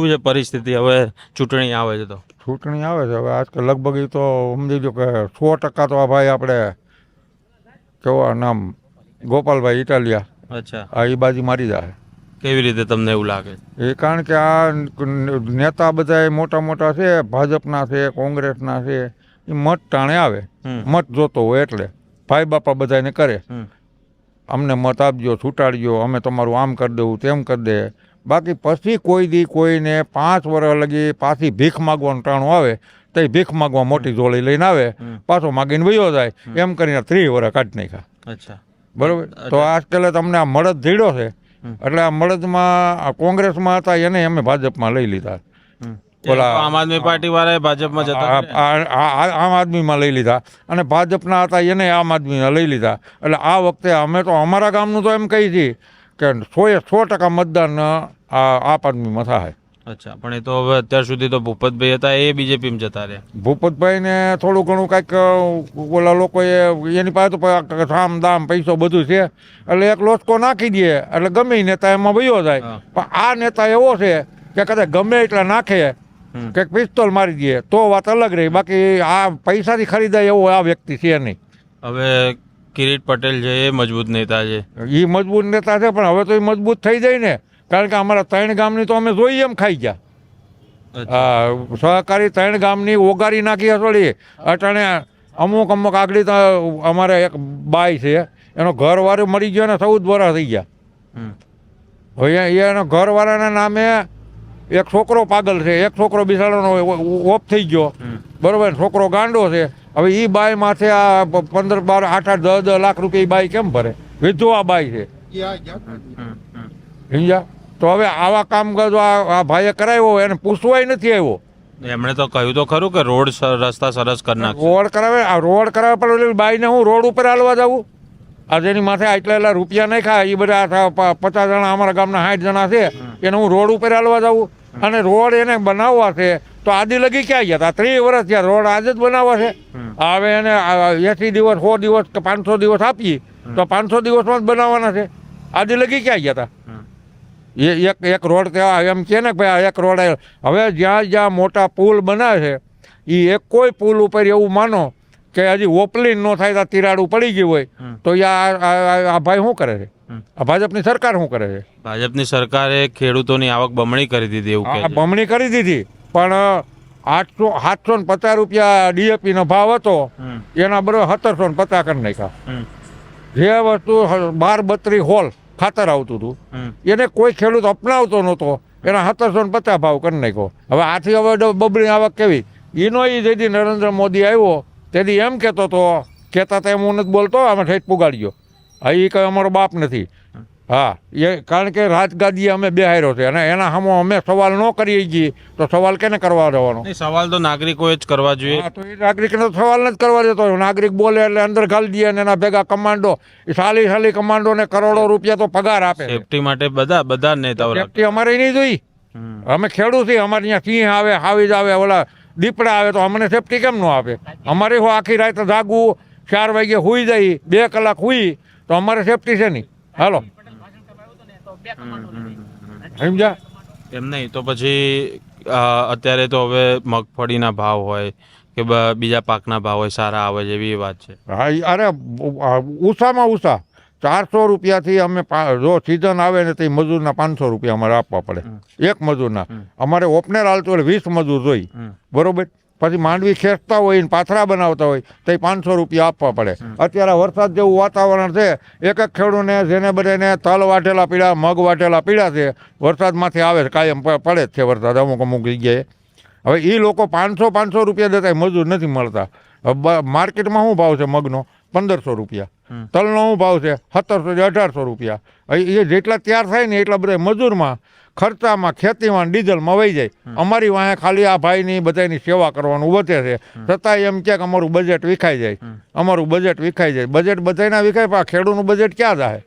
શું છે પરિસ્થિતિ? હવે ચૂંટણી આવે છે તો. ચૂંટણી આવે છે. હવે આજકાલ લગભગ એ તો સમજી લો કે સો ટકા તો આ ભાઈ આપણે કેવા નામ? ગોપાલભાઈ ઇટાલિયા. અચ્છા. આ એ બાજી મારી જાય કેવી રીતે તમને એવું લાગે? એ કારણ કે આ નેતા બધા મોટા મોટા છે ભાજપના છે કોંગ્રેસના છે એ મત ટાણે આવે. મત જોતો હોય એટલે. ભાઈ બાપા બધાને કરે. અમને મત આપજો છૂટાડજો અમે તમારું આમ કરી દેવું તેમ કરી દે. બાકી પછી કોઈ દી કોઈને પાંચ વર્ષ લગી પાછી ભીખ માગવાનું ટાણું આવે તો ભીખ માગવા મોટી જોડી લઈને આવે પાછો માગીને વયો જાય. એમ કરીને ત્રીસ વર્ષ કાઢી નાખ્યા. અચ્છા. બરોબર? તો આજકાલ તમને આ મળદ ધીડો છે. એટલે આ મળદમાં કોંગ્રેસમાં હતા એને અમે ભાજપમાં લઈ લીધા. ઓલા- આમ આદમી પાર્ટી વાળા ભાજપમાં જતા આમ આદમીમાં લઈ લીધા. અને ભાજપના હતા એને આમ આદમીમાં લઈ લીધા. એટલે આ વખતે અમે તો અમારા ગામનું તો એમ કહી છીએ કે સોએ સો ટકા મતદાન આ આપ આદમીમાં થાય. અચ્છા પણ એ તો હવે અત્યાર સુધી તો ભૂપતભાઈ હતા એ બીજેપીમાં જતા રહ્યા. ભૂપતભાઈને થોડું ઘણું કાંઈક ઓલા લોકોએ એની પાસે તો સામ દામ પૈસો બધું છે. એટલે એક લોચકો નાખી દે એટલે ગમે નેતા એમાં ભયો જાય. પણ આ નેતા એવો છે કે કદાચ ગમે એટલા નાખે. કે પિસ્તોલ મારી દે તો વાત અલગ રહી. બાકી આ પૈસાથી ખરીદાય એવો આ વ્યક્તિ છે નહીં. હવે કિરીટ પટેલ છે એ મજબૂત નેતા છે. એ મજબૂત નેતા છે પણ હવે તો એ મજબૂત થઈ જાય ને. કારણ કે અમારા ત્રણ ગામની તો અમે જોઈએ એમ ખાઈ ગયા. સહકારી ત્રણ ગામની ઓગારી નાખી હસોડી અટાણે અમુક અમુક આગળ તો અમારે એક બાઈ છે એનો ઘરવાળો મરી ગયો ને ચૌદ વર્ષ થઈ ગયા. હવે એનો ઘરવાળાના નામે એક છોકરો પાગલ છે. એક છોકરો બિસાડાનો ઓફ થઈ ગયો. બરોબર છોકરો ગાંડો છે. હવે એ બાય માથે આ પંદર બાર આઠ આઠ દસ દસ લાખ રૂપિયા એ બાઈ કેમ ભરે? વિધવા બાઈ છે. સમજ્યા? તો હવે આવા કામ જો આ આ ભાઈએ કરાવ્યો એને પૂછવાય નથી આવ્યો. એમણે તો કહ્યું તો ખરું કે રોડ રસ્તા સરસ કરી નાખ રોડ કરાવે આ રોડ કરાવે પણ બાઈને હું રોડ ઉપર હાલવા જાઉં? આ જેની માથે આટલા એટલા રૂપિયા નહીં ખાય એ બધા પચાસ જણા અમારા ગામના સાઠ જણા છે એને હું રોડ ઉપર હાલવા જાઉં? અને રોડ એને બનાવવા છે તો આદિ લગી ક્યાં ગયા હતા ત્રીસ વર્ષ ત્યાં રોડ આજે જ બનાવવા છે. હવે એને એસી દિવસ સો દિવસ કે પાંચસો દિવસ આપીએ તો પાંચસો દિવસમાં જ બનાવવાના છે. આદિ લગી ક્યાં ગયા હતા એ એક એક રોડ ત્યાં એમ કે ને કે ભાઈ એક રોડ. હવે જ્યાં જ્યાં મોટા પુલ બનાવે છે એ એક કોઈ પુલ ઉપર એવું માનો કે હજી ઓપલિંગ ન થાય તો તિરાડું પડી ગયું હોય. તો એ આ ભાઈ શું કરે છે? આ ભાજપની સરકાર શું કરે છે? ભાજપની સરકારે ખેડૂતોની આવક બમણી કરી દીધી એવું બમણી કરી દીધી. પણ આઠસો સાતસો ને પચાસ રૂપિયા ડીએપી નો ભાવ હતો. એના બરોબર સત્તરસો ને પચાસ કરી નાખ્યા. જે વસ્તુ બાર બત્રી હોલ ખાતર આવતું હતું. એને કોઈ ખેડૂત અપનાવતો નહોતો. એના સત્તરસો ને પચાસ ભાવ કરી નાખ્યો. હવે આથી હવે બબડી આવક કેવી? એનો એ જેથી નરેન્દ્ર મોદી આવ્યો તેથી એમ કહેતો હતો કહેતા તો એમ હું નથી બોલતો અમે ઠેઠ પુગાડ્યો હા એ કંઈ અમારો બાપ નથી. હા. એ કારણ કે રાજગાદીએ અમે બેહાર્યો છે અને એના સામો અમે સવાલ ન કરીએ છીએ તો સવાલ કેને કરવા દેવાનો સવાલ તો નાગરિકોએ જ કરવા જોઈએ. હા તો એ નાગરિકને તો સવાલ જ કરવા દેતો. નાગરિક બોલે એટલે અંદર ઘાલી દે અને એના ભેગા કમાન્ડો એ સાલી સાલી કમાન્ડોને કરોડો રૂપિયા તો પગાર આપે સેફટી માટે બધા બધા નેતાઓ સેફટી અમારે નહીં જોઈ. અમે ખેડૂત છીએ અમારે ત્યાં સિંહ આવે હાવીજ આવે ઓલા દીપડા આવે તો અમને સેફટી કેમ ન આપે? અમારે હું આખી રાત જાગવું ચાર વાગે હુઈ જાય બે કલાક હુઈ તો અમારે સેફટી છે નહીં. હાલો. સમજ્યા એમ નહીં તો પછી અત્યારે તો હવે મગફળીના ભાવ હોય કે બ- બીજા પાકના ભાવ હોય સારા આવે છે એવી વાત છે. હા અરે ઉષામાં ઉષા ચારસો રૂપિયાથી અમે જો સિઝન આવે ને તો મજૂરના પાંચસો રૂપિયા અમારે આપવા પડે. એક મજૂરના. અમારે ઓપનેર હાલતું એટલે વીસ મજૂર જોઈ. બરોબર? પછી માંડવી ખેંચતા હોય ને પાથરા બનાવતા હોય તો પાંચસો રૂપિયા આપવા પડે. અત્યારે વરસાદ જેવું વાતાવરણ છે એક એક ખેડૂને જેને બધાને તલ વાટેલા પીડા મગ વાટેલા પીડા છે વરસાદમાંથી આવે છે કાયમ પડે જ છે વરસાદ અમુક અમુક જગ્યાએ. હવે એ લોકો પાંચસો પાંચસો રૂપિયા દેતા મજૂર નથી મળતા. માર્કેટમાં શું ભાવ છે મગનો? પંદરસો રૂપિયા. તલનો શું ભાવ છે સત્તરસો થી અઢારસો રૂપિયા. એ જેટલા તૈયાર થાય ને એટલા બધા મજૂરમાં ખર્ચામાં ખેતીમાં ડીઝલમાં વહી જાય. અમારી વાંહે ખાલી આ ભાઈની બધાની સેવા કરવાનું વધે છે. છતાંય એમ કે અમારું બજેટ વિખાઈ જાય. અમારું બજેટ વિખાઈ જાય. બજેટ બધાના વિખાય પણ આ ખેડૂતનું બજેટ ક્યાં જાય